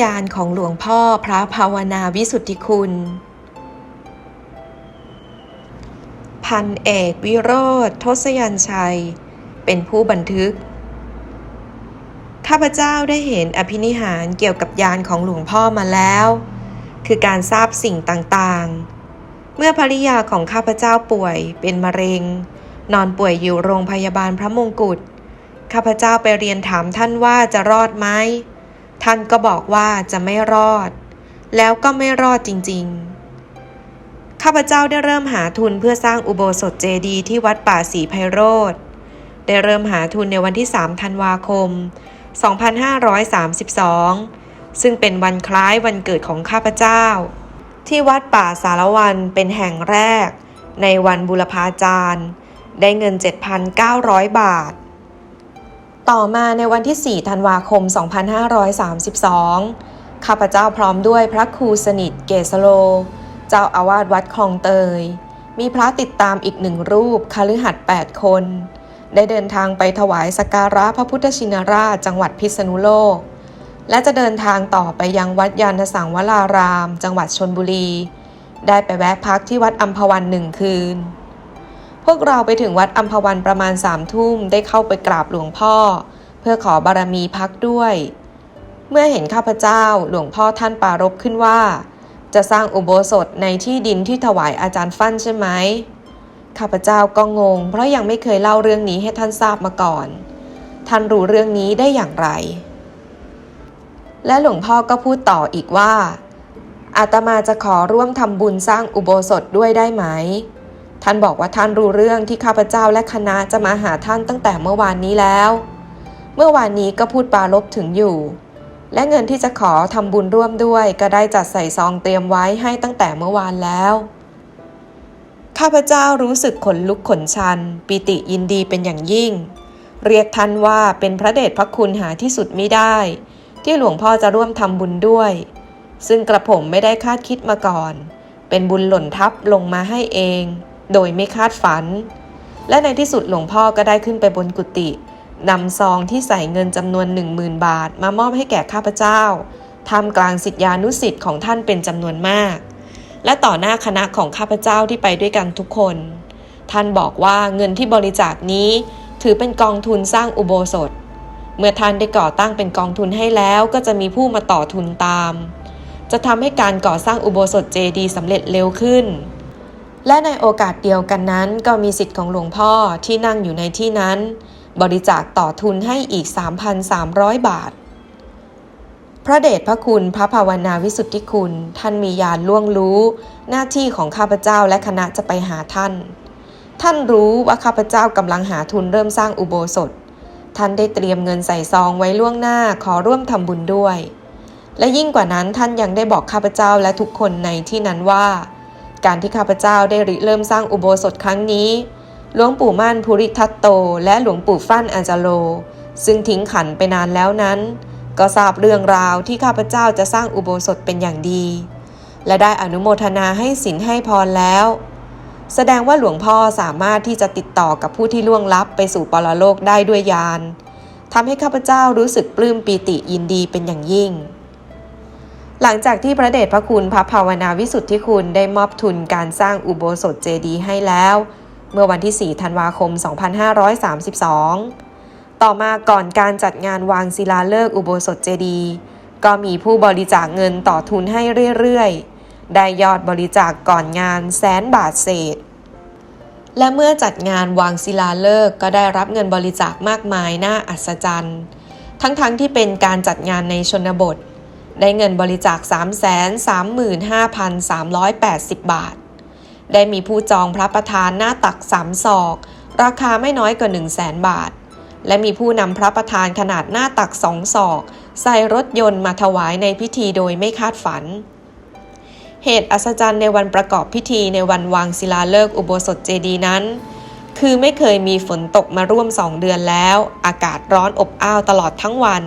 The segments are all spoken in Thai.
ยานของหลวงพ่อพระภาวนาวิสุทธิคุณ พันเอกวิโรธทศยันชัย เป็นผู้บันทึก ข้าพเจ้าได้เห็นอภินิหารเกี่ยวกับยานของหลวงพ่อมาแล้ว คือการทราบสิ่งต่างๆ เมื่อภริยาของข้าพเจ้าป่วยเป็นมะเร็ง นอนป่วยอยู่โรงพยาบาลพระมงกุฎข้าพเจ้าไปเรียนถามท่านว่าจะรอดไหม ท่านก็บอกว่าจะไม่รอด แล้วก็ไม่รอดจริงๆ ข้าพเจ้าได้เริ่มหาทุนเพื่อสร้างอุโบสถเจดีย์ที่วัดป่าศรีไพโรธได้เริ่มหาทุนในวันที่ 3 ธันวาคม 2532 ซึ่งเป็นวันคล้ายวันเกิดของข้าพเจ้า ที่วัดป่าสารวันเป็นแห่งแรก ในวันบุรพาจารย์ ได้เงิน 7,900 บาท ต่อมาในวันที่ 4 ธันวาคม 2532 ข้าพเจ้าพร้อมด้วยพระครูสนิทเกษโล เจ้าอาวาสวัดคลองเตย มีพระติดตามอีกหนึ่งรูปคฤหัสถ์8คน ได้เดินทางไปถวายสการะพระพุทธชินราชจังหวัดพิษณุโลก และจะเดินทางต่อไปยังวัดยานสังวราราม จังหวัดชนบุรี ได้ไปแวะพักที่วัดอัมพวันหนึ่งคืน วกเราไปถึงวัดอัมพวันประมาณสามทุ่มได้เข้าไปกราบหลวงพ่อ เพื่อขอบารมีพักด้วย เมื่อเห็นข้าพเจ้าหลวงพ่อท่านปรารภขึ้นว่า จะสร้างอุโบสถในที่ดินที่ถวายอาจารย์ฟั่นใช่ไหมข้าพเจ้าก็งง เพราะยังไม่เคยเล่าเรื่องนี้ให้ท่านทราบมาก่อน ท่านรู้เรื่องนี้ได้อย่างไร และหลวงพ่อก็พูดต่ออีกว่าอาตมาจะขอร่วมทำบุญสร้างอุโบสถด้วยได้ไหม ท่านบอกว่าท่านรู้เรื่องที่ข้าพเจ้าและคณะจะมาหาท่านตั้งแต่เมื่อวานนี้แล้ว เมื่อวานนี้ก็พูดปรารบถึงอยู่ และเงินที่จะขอทำบุญร่วมด้วย ก็ได้จัดใส่ซองเตรียมไว้ให้ตั้งแต่เมื่อวานแล้ว ข้าพเจ้ารู้สึกขนลุกขนชัน ปิติยินดีเป็นอย่างยิ่ง เรียกท่านว่าเป็นพระเดชพระคุณหาที่สุดไม่ได้ ที่หลวงพ่อจะร่วมทำบุญด้วย ซึ่งกระผมไม่ได้คาดคิดมาก่อน เป็นบุญหล่นทับลงมาให้เอง โดยไม่คาดฝัน และในที่สุดหลวงพ่อก็ได้ขึ้นไปบนกุฏินำซองที่ใส่เงินจำนวนหนึ่งหมื่นบาท มามอบให้แก่ข้าพเจ้าทำกลางสิทธิานุสิทธิ์ของท่านเป็นจำนวนมาก และต่อหน้าคณะของข้าพเจ้าที่ไปด้วยกันทุกคน ท่านบอกว่าเงินที่บริจาคนี้ถือเป็นกองทุนสร้างอุโบสถ เมื่อท่านได้ก่อตั้งเป็นกองทุนให้แล้วก็จะมีผู้มาต่อทุนตาม จะทำให้การก่อสร้างอุโบสถเจดีสำเร็จเร็วขึ้น และในโอกาสเดียวกันนั้นก็มีสิทธิ์ของหลวงพ่อที่นั่งอยู่ในที่นั้น บริจาคต่อทุนให้อีก 3,300 บาท พระเดชพระคุณพระภาวนาวิสุทธิคุณ ท่านมีญาณล่วงรู้ หน้าที่ของข้าพเจ้าและคณะจะไปหาท่าน ท่านรู้ว่าข้าพเจ้ากำลังหาทุนเริ่มสร้างอุโบสถ ท่านได้เตรียมเงินใส่ซองไว้ล่วงหน้าขอร่วมทำบุญด้วย และยิ่งกว่านั้นท่านยังได้บอกข้าพเจ้าและทุกคนในที่นั้นว่า การที่ข้าพเจ้าได้ริเริ่มสร้างอุโบสถครั้งนี้หลวงปู่มั่นภูริทัตโต และหลวงปู่ฟั่นอัญจโล ซึ่งทิ้งขันไปนานแล้วนั้น ก็ทราบเรื่องราวที่ข้าพเจ้าจะสร้างอุโบสถเป็นอย่างดี และได้อนุโมทนาให้สินให้พรแล้ว แสดงว่าหลวงพ่อสามารถที่จะติดต่อกับผู้ที่ล่วงลับไปสู่ปรโลกได้ด้วยญาณทำให้ข้าพเจ้ารู้สึกปลื้มปีติยินดีเป็นอย่างยิ่ง หลังจากที่พระเดชพระคุณพระภาวนาวิสุทธิคุณได้มอบทุนการสร้างอุโบสถเจดีย์ให้แล้ว เมื่อวันที่ 4 ธันวาคม 2532 ต่อมาก่อนการจัดงานวางศิลาฤกษ์อุโบสถเจดีย์ก็มีผู้บริจาคเงินต่อทุนให้เรื่อยๆ ได้ยอดบริจาคก่อนงานแสนบาทเศษ และเมื่อจัดงานวางศิลาฤกษ์ก็ได้รับเงินบริจาคมากมายน่าอัศจรรย์ ทั้งๆทที่เป็นการจัดงานในชนบท ได้เงินบริจาค 335,380 บาท ได้มีผู้จองพระประธานหน้าตักสามศอก ราคาไม่น้อยกว่า 1 0 0 0 0แสนบาท และมีผู้นำพระประธานขนาดหน้าตักสองศอก ใส่รถยนต์มาถวายในพิธีโดยไม่คาดฝัน เหตุอัศจรรย์ในวันประกอบพิธีในวันวางศิลาฤกษ์อุโบสถเจดีย์นั้น คือไม่เคยมีฝนตกมาร่วมสองเดือนแล้ว อากาศร้อนอบอ้าวตลอดทั้งวัน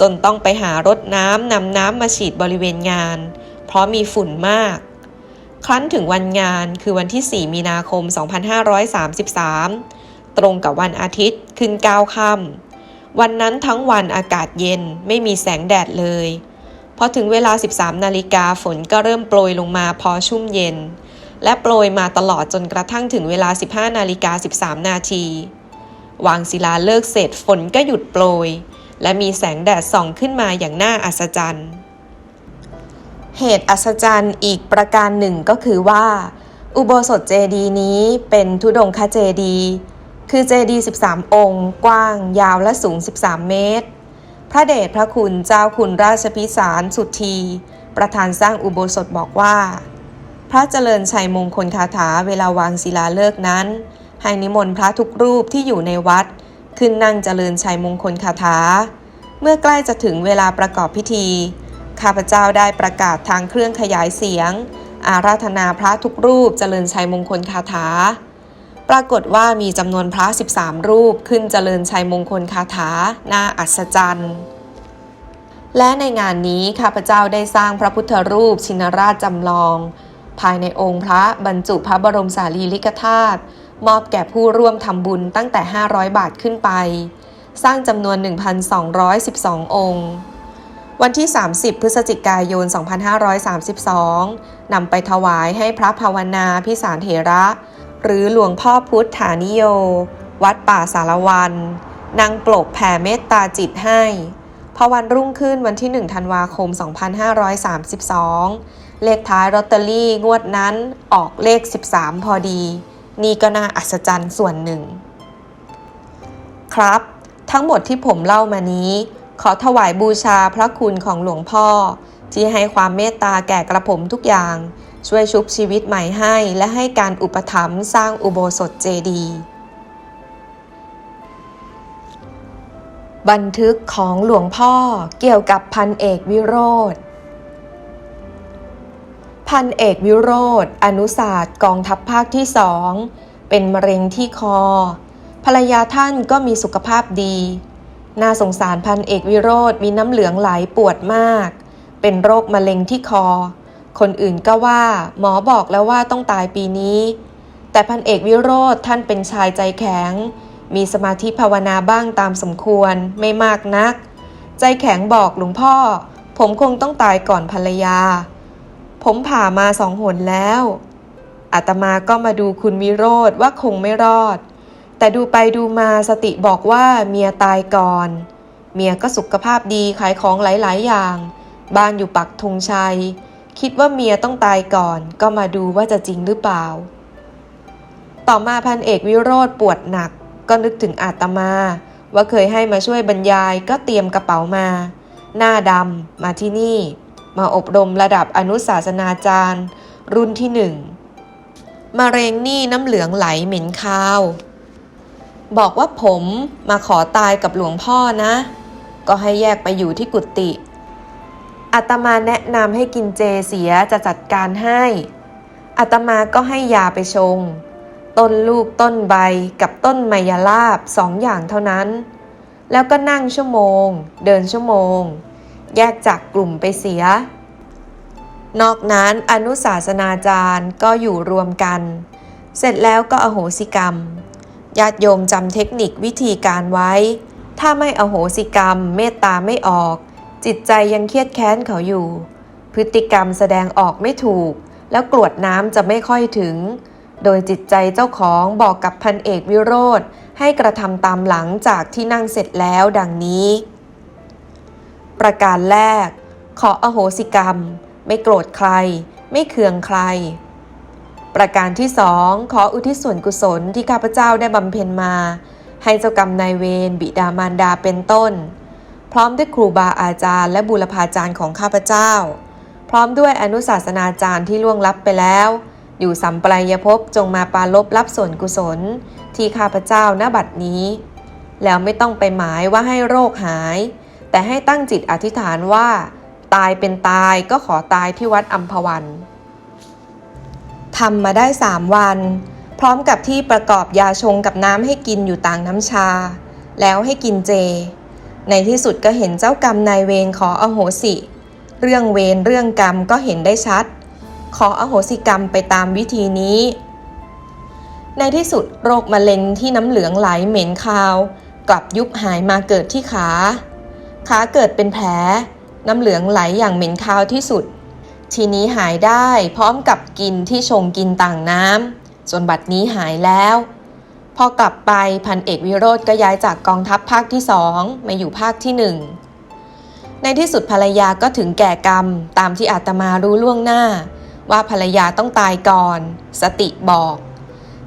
จนต้องไปหารถน้ำนำน้ำมาฉีดบริเวณงาน เพราะมีฝุ่นมาก ครั้นถึงวันงานคือวันที่ 4 มีนาคม 2533 ตรงกับวันอาทิตย์ขึ้น9ค่ำวันนั้นทั้งวันอากาศเย็นไม่มีแสงแดดเลยพอถึงเวลา 13 นาฬิกาฝนก็เริ่มโปรยลงมาพอชุ่มเย็น และโปรยมาตลอดจนกระทั่งถึงเวลา 15 นาฬิกา 13 นาทีวางศิลาเลิกเสร็จฝนก็หยุดโปรย และมีแสงแดดส่องขึ้นมาอย่างน่าอัศจรรย์ เหตุอัศจรรย์อีกประการหนึ่งก็คือว่า อุโบสถเจดีนี้เป็นทุดงคเจดีคือเจดี 13 องค์ กว้าง ยาวและสูง 13 เมตร พระเดชพระคุณเจ้าคุณราชพิสารสุธีประธานสร้างอุโบสถบอกว่า พระเจริญชัยมงคลคาถาเวลาวางศิลาฤกษ์นั้น ให้นิมนต์พระทุกรูปที่อยู่ในวัด ขึ้นนั่งเจริญชัยมงคลคาถา เมื่อใกล้จะถึงเวลาประกอบพิธี ข้าพเจ้าได้ประกาศทางเครื่องขยายเสียง อาราธนาพระทุกรูปเจริญชัยมงคลคาถา ปรากฏว่ามีจำนวนพระ 13 รูปขึ้นเจริญชัยมงคลคาถาน่าอัศจรรย์และในงานนี้ข้าพเจ้าได้สร้างพระพุทธรูปชินราชจำลอง ภายในองค์พระบรรจุพระบรมสารีริกธาตุ มอบแก่ผู้ร่วมทำบุญตั้งแต่ 500 บาทขึ้นไป สร้างจำนวน 1,212 องค์ วันที่ 30 พฤศจิกายน 2532 นำไปถวายให้พระภาวนาพิสารเถระ หรือหลวงพ่อพุทธานิโย วัดป่าสารวันนางปลกแผ่เมตตาจิตให้พอวันรุ่งขึ้นวันที่ 1 ธันวาคม 2532 เลขท้ายลอตเตอรี่งวดนั้นออกเลข 13 พอดี นี่ก็น่าอัศจรรย์ส่วนหนึ่ง ครับ ทั้งหมดที่ผมเล่ามานี้ ขอถวายบูชาพระคุณของหลวงพ่อ ที่ให้ความเมตตาแก่กระผมทุกอย่าง ช่วยชุบชีวิตใหม่ให้ และให้การอุปถัมภ์สร้างอุโบสถเจดีย์บันทึกของหลวงพ่อเกี่ยวกับพันเอกวิโรธ พันเอกวิโรธอนุศาสตร์กองทัพภาคที่สองเป็นมะเร็งที่คอ ภรรยาท่านก็มีสุขภาพดี น่าสงสารพันเอกวิโรธมีน้ำเหลืองไหลปวดมาก เป็นโรคมะเร็งที่คอ คนอื่นก็ว่าหมอบอกแล้วว่าต้องตายปีนี้ แต่พันเอกวิโรธท่านเป็นชายใจแข็ง มีสมาธิภาวนาบ้างตามสมควรไม่มากนัก ใจแข็งบอกหลวงพ่อ ผมคงต้องตายก่อนภรรยา ผมผ่ามาสองหนแล้วอาตมาก็มาดูคุณวิโรธว่าคงไม่รอด แต่ดูไปดูมาสติบอกว่าเมียตายก่อน เมียก็สุขภาพดีขายของหลาย ๆ อย่าง บ้านอยู่ปักธงชัย คิดว่าเมียต้องตายก่อน ก็มาดูว่าจะจริงหรือเปล่า ต่อมาพันเอกวิโรธปวดหนัก ก็นึกถึงอาตมา ว่าเคยให้มาช่วยบรรยายก็เตรียมกระเป๋ามา หน้าดำมาที่นี่ มาอบรมระดับอนุศาสนาจารย์ รุ่นที่หนึ่งมะเร็งนี่น้ำเหลืองไหลเหม็นคาว บอกว่าผมมาขอตายกับหลวงพ่อนะ ก็ให้แยกไปอยู่ที่กุฏิอาตมาแนะนำให้กินเจเสียจะจัดการให้อาตมาก็ให้ยาไปชง ต้นลูกต้นใบกับต้นไมยลาบสองอย่างเท่านั้น แล้วก็นั่งชั่วโมง เดินชั่วโมง แยกจากกลุ่มไปเสีย นอกนั้นอนุศาสนาจารย์ก็อยู่รวมกัน เสร็จแล้วก็อโหสิกรรม ญาติโยมจำเทคนิควิธีการไว้ ถ้าไม่อโหสิกรรม เมตตาไม่ออก จิตใจยังเครียดแค้นเขาอยู่ พฤติกรรมแสดงออกไม่ถูก แล้วกรวดน้ำจะไม่ค่อยถึง โดยจิตใจเจ้าของบอกกับพันเอกวิโรธให้กระทำตามหลังจากที่นั่งเสร็จแล้วดังนี้ ประการแรก ขออโหสิกรรม ไม่โกรธใคร ไม่เคืองใคร ประการที่สองขออุทิศส่วนกุศลที่ข้าพเจ้าได้บำเพ็ญมา ให้เจ้ากรรมนายเวรบิดามารดาเป็นต้น พร้อมด้วยครูบาอาจารย์ และบุรพาจารย์ของข้าพเจ้า พร้อมด้วยอนุศาสนาจารย์ที่ล่วงลับไปแล้ว อยู่สัมปรายภพจงมาปาลบรับส่วนกุศล ที่ข้าพเจ้าณบัดนี้ แล้วไม่ต้องไปหมายว่าให้โรคหาย แต่ให้ตั้งจิตอธิษฐานว่า ตายเป็นตายก็ขอตายที่วัดอัมพวันทำมาได้สามวัน พร้อมกับที่ประกอบยาชงกับน้ำให้กินอยู่ต่างน้ำชา แล้วให้กินเจ ในที่สุดก็เห็นเจ้ากรรมนายเวรขออโหสิ เรื่องเวรเรื่องกรรมก็เห็นได้ชัด ขออโหสิกรรมไปตามวิธีนี้ ในที่สุดโรคมะเร็งที่น้ำเหลืองไหลเหม็นคาว กลับยุบหายมาเกิดที่ขา ขาเกิดเป็นแผล น้ำเหลืองไหลอย่างเหม็นคาวที่สุด ทีนี้หายได้พร้อมกับกินที่ชงกินต่างน้ำส่วนบัดนี้หายแล้ว พอกลับไปพันเอกวิโรธก็ย้ายจากกองทัพภาคที่สองมาอยู่ภาคที่หนึ่งในที่สุดภรรยาก็ถึงแก่กรรม ตามที่อาตมารู้ล่วงหน้า ว่าภรรยาต้องตายก่อน สติบอก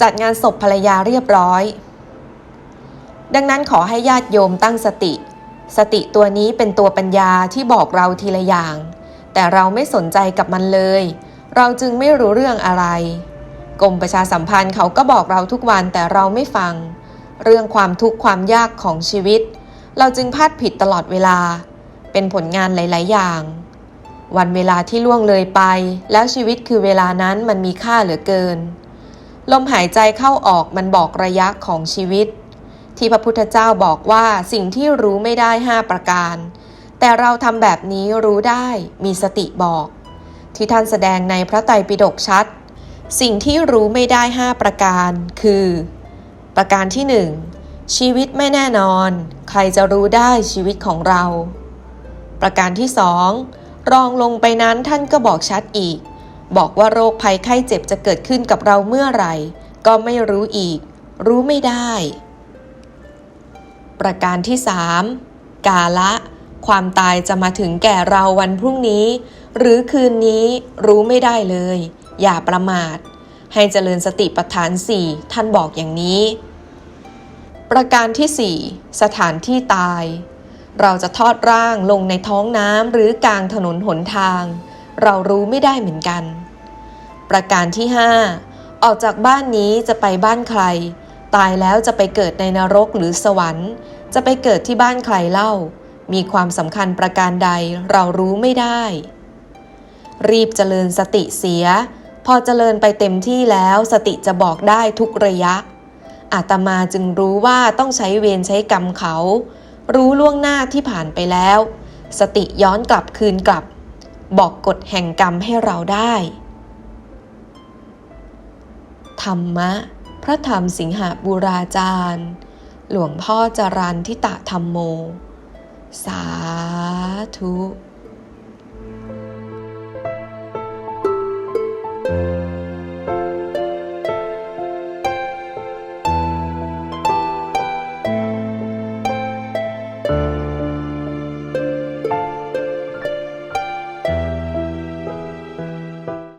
จัดงานศพภรรยาเรียบร้อย ดังนั้นขอให้ญาติโยมตั้งสติ สติตัวนี้เป็นตัวปัญญาที่บอกเราทีละอย่าง แต่เราไม่สนใจกับมันเลย เราจึงไม่รู้เรื่องอะไร กรมประชาสัมพันธ์เขาก็บอกเราทุกวันแต่เราไม่ฟัง เรื่องความทุกข์ความยากของชีวิต เราจึงพลาดผิดตลอดเวลา เป็นผลงานหลาย ๆ อย่าง วันเวลาที่ล่วงเลยไป แล้วชีวิตคือเวลานั้นมันมีค่าเหลือเกิน ลมหายใจเข้าออกมันบอกระยะของชีวิต ที่พระพุทธเจ้าบอกว่าสิ่งที่รู้ไม่ได้5ประการ แต่เราทำแบบนี้รู้ได้มีสติบอก ที่ท่านแสดงในพระไตรปิฎกชัด สิ่งที่รู้ไม่ได้5ประการ คือ ประการที่1ชีวิตไม่แน่นอน ใครจะรู้ได้ชีวิตของเรา ประการที่สองรองลงไปนั้นท่านก็บอกชัดอีก บอกว่าโรคภัยไข้เจ็บจะเกิดขึ้นกับเราเมื่อไหร่ ก็ไม่รู้อีก รู้ไม่ได้ ประการที่สามกาละ ความตายจะมาถึงแก่เราวันพรุ่งนี้ หรือคืนนี้รู้ไม่ได้เลย อย่าประมาท ให้เจริญสติปัฏฐานสี่ท่านบอกอย่างนี้ ประการที่สี่สถานที่ตาย เราจะทอดร่างลงในท้องน้ำหรือกลางถนนหนทาง เรารู้ไม่ได้เหมือนกัน ประการที่ห้าออกจากบ้านนี้จะไปบ้านใคร ตายแล้วจะไปเกิดในนรกหรือสวรรค์ จะไปเกิดที่บ้านใครเล่า มีความสำคัญประการใดเรารู้ไม่ได้ รีบเจริญสติเสีย พอเจริญไปเต็มที่แล้วสติจะบอกได้ทุกระยะ อาตมาจึงรู้ว่าต้องใช้เวรใช้กรรมเขา รู้ล่วงหน้าที่ผ่านไปแล้ว สติย้อนกลับคืนกลับ บอกกฎแห่งกรรมให้เราได้ ธรรมะ พระธรรมสิงหบูราจารย์ หลวงพ่อจรันทิตะธรรมโม สาธุ